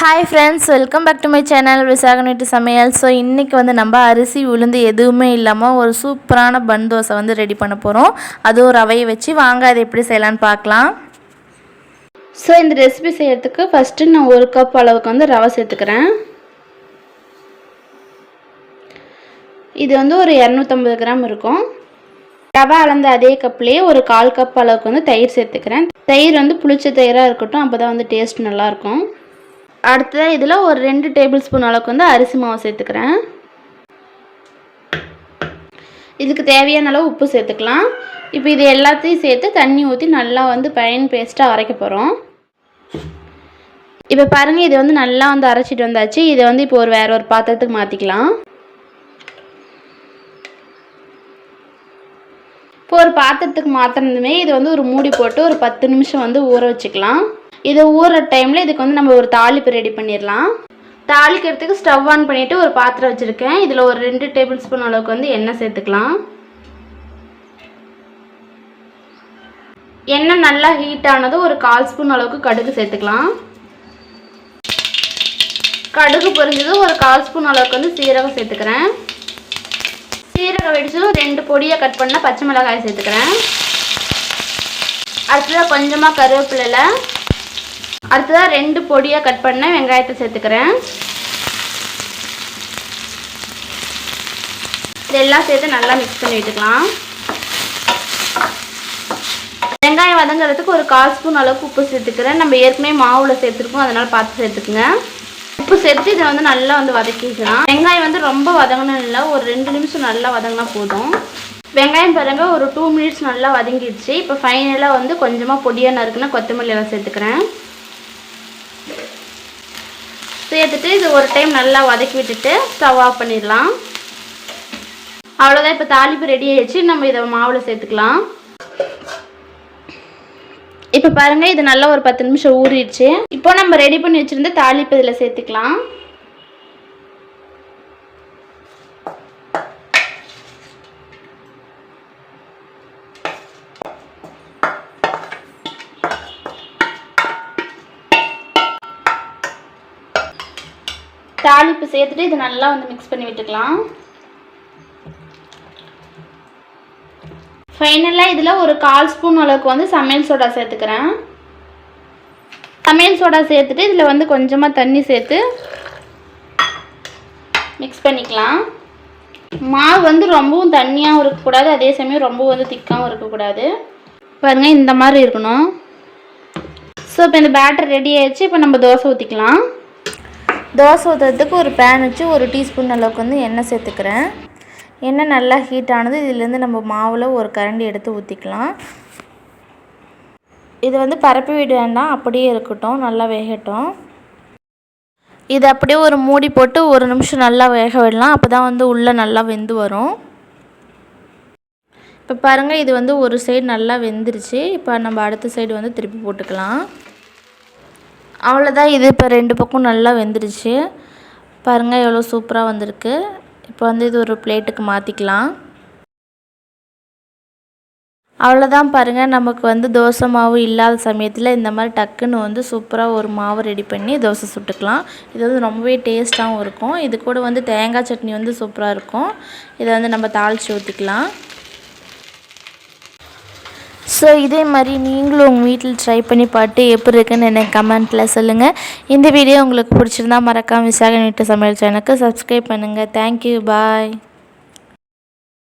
Hi friends welcome back to my channel Visaka வீட்டு சமையல் so இன்றைக்கி வந்து நம்ம அரிசி உளுந்து எதுவுமே இல்லாமல் ஒரு சூப்பரான பன் தோசை வந்து ரெடி பண்ண போகிறோம் அதுவும் ரவையை வச்சு வாங்க அதை எப்படி செய்யலான்னு பார்க்கலாம். ஸோ இந்த ரெசிபி செய்யறதுக்கு ஃபஸ்ட்டு நான் ஒரு கப் அளவுக்கு வந்து ரவை சேர்த்துக்கிறேன். இது வந்து ஒரு இரநூத்தம்பது கிராம் இருக்கும். ரவை அளந்த அதே கப்லேயே ஒரு கால் கப் அளவுக்கு வந்து தயிர் சேர்த்துக்கிறேன். தயிர் வந்து புளிச்ச தயிராக இருக்கட்டும் அப்போ தான் வந்து டேஸ்ட் நல்லாயிருக்கும் அடுத்ததாக இதில் ஒரு ரெண்டு டேபிள் ஸ்பூன் அளவுக்கு வந்து அரிசி மாவு சேர்த்துக்கிறேன். இதுக்கு தேவையான அளவு உப்பு சேர்த்துக்கலாம். இப்போ இது எல்லாத்தையும் சேர்த்து தண்ணி ஊற்றி நல்லா வந்து பயன் பேஸ்ட்டாக அரைக்க போகிறோம் இப்போ பாருங்கள் இதை வந்து நல்லா வந்து அரைச்சிட்டு வந்தாச்சு. இதை வந்து இப்போ ஒரு வேறு ஒரு பாத்திரத்துக்கு மாற்றிக்கலாம் இப்போ ஒரு பாத்திரத்துக்கு மாற்றினதுமே இது வந்து ஒரு மூடி போட்டு ஒரு பத்து நிமிஷம் வந்து ஊற வச்சுக்கலாம். இது ஊற டைமில் இதுக்கு வந்து நம்ம ஒரு தாளிப்பு ரெடி பண்ணிடலாம். தாளிக்கிறதுக்கு ஸ்டவ் ஆன் பண்ணிவிட்டு ஒரு பாத்திரம் வச்சுருக்கேன். இதில் ஒரு ரெண்டு டேபிள் ஸ்பூன் அளவுக்கு வந்து எண்ணெய் சேர்த்துக்கலாம். எண்ணெய் நல்லா ஹீட் ஆனதும் ஒரு கால் ஸ்பூன் அளவுக்கு கடுகு சேர்த்துக்கலாம். கடுகு பொரிஞ்சதும் ஒரு கால் ஸ்பூன் அளவுக்கு வந்து சீரகம் சேர்த்துக்கிறேன். சீரகம் வெடிச்சதும் ரெண்டு பொடியை கட் பண்ண பச்சை மிளகாய் சேர்த்துக்கிறேன். அடுத்ததாக கொஞ்சமாக கருவேப்பிலை அடுத்ததாக ரெண்டு பொடியாக கட் பண்ண வெங்காயத்தை சேர்த்துக்கிறேன். இதெல்லாம் சேர்த்து நல்லா மிக்ஸ் பண்ணி விட்டுக்கலாம் வெங்காயம் வதங்குறதுக்கு ஒரு கால் ஸ்பூன் அளவுக்கு உப்பு சேர்த்துக்கிறேன். நம்ம ஏற்கனவே மாவில் சேர்த்துருக்கோம் அதனால் பார்த்து சேர்த்துக்குங்க. உப்பு சேர்த்து இதை வந்து நல்லா வந்து வதக்கிக்கலாம். வெங்காயம் வந்து ரொம்ப வதங்கணும் இல்லை ஒரு ரெண்டு நிமிஷம் நல்லா வதங்கினா போதும். வெங்காயம் பாருங்க ஒரு டூ மினிட்ஸ் நல்லா வதங்கிடுச்சு. இப்போ ஃபைனலாக வந்து கொஞ்சமாக பொடியாக நறுக்குன்னா கொத்தமல்லி எல்லாம் சேர்த்துக்கிறேன். சேர்த்துட்டு இது ஒரு டைம் நல்லா வதக்கி விட்டுட்டு ஸ்டவ் ஆஃப் பண்ணிடலாம். அவ்வளோதான் இப்போ தாளிப்பு ரெடி ஆயிடுச்சு. நம்ம இதை மாவில் சேர்த்துக்கலாம். இப்போ பாருங்கள் இது நல்லா ஒரு பத்து நிமிஷம் ஊறிடுச்சு. இப்போ நம்ம ரெடி பண்ணி வச்சுருந்த தாளிப்பு இதில் சேர்த்துக்கலாம். தாளிப்பு சேர்த்துட்டு இது நல்லா வந்து மிக்ஸ் பண்ணி விட்டுக்கலாம். ஃபைனலாக இதில் ஒரு கால் ஸ்பூன் அளவுக்கு வந்து சமையல் சோடா சேர்த்துக்கிறேன். சமையல் சோடா சேர்த்துட்டு இதில் வந்து கொஞ்சமாக தண்ணி சேர்த்து மிக்ஸ் பண்ணிக்கலாம். மாவு வந்து ரொம்பவும் தண்ணியாகவும் இருக்கக்கூடாது அதே சமயம் ரொம்ப வந்து திக்காகவும் இருக்கக்கூடாது. பாருங்கள் இந்த மாதிரி இருக்கணும். ஸோ இப்போ இந்த பேட்டர் ரெடி ஆயிடுச்சு. இப்போ நம்ம தோசை ஊற்றிக்கலாம் தோசை ஊற்றுறதுக்கு ஒரு பேன் வச்சு ஒரு டீஸ்பூன் அளவுக்கு வந்து எண்ணெய் சேர்த்துக்கிறேன். எண்ணெய் நல்லா ஹீட் ஆனது இதுலேருந்து நம்ம மாவில் ஒரு கரண்டி எடுத்து ஊற்றிக்கலாம் இது வந்து பரப்பி விட வேண்டாம் அப்படியே இருக்கட்டும் நல்லா வேகட்டும். இது அப்படியே ஒரு மூடி போட்டு ஒரு நிமிஷம் நல்லா வேக விடலாம் அப்போ தான் வந்து உள்ளே நல்லா வெந்து வரும். இப்போ பாருங்கள் இது வந்து ஒரு சைடு நல்லா வெந்துருச்சு. இப்போ நம்ம அடுத்த சைடு வந்து திருப்பி போட்டுக்கலாம். அவ்வளோதான் இது இப்போ ரெண்டு பக்கம் நல்லா வெந்துடுச்சு பாருங்கள் எவ்வளோ சூப்பராக வந்திருக்கு. இப்போ வந்து இது ஒரு பிளேட்டுக்கு மாற்றிக்கலாம் அவ்வளோதான் பாருங்கள் நமக்கு வந்து தோசை மாவு இல்லாத சமயத்தில் இந்த மாதிரி டக்குன்னு வந்து சூப்பராக ஒரு மாவு ரெடி பண்ணி தோசை சுட்டுக்கலாம். இது வந்து ரொம்பவே டேஸ்ட்டாகவும் இருக்கும். இது கூட வந்து தேங்காய் சட்னி வந்து சூப்பராக இருக்கும். இதை வந்து நம்ம தாளித்து ஊற்றிக்கலாம் ஸோ இதே மாதிரி நீங்களும் உங்கள் வீட்டில் ட்ரை பண்ணி பார்த்து எப்படி இருக்குன்னு எனக்கு கமெண்ட்டில் சொல்லுங்கள் இந்த வீடியோ உங்களுக்கு பிடிச்சிருந்தா மறக்காமல் விசாகன் வீட்டு சமையல் சேனலுக்கு சப்ஸ்கிரைப் பண்ணுங்கள் தேங்க்யூ பாய்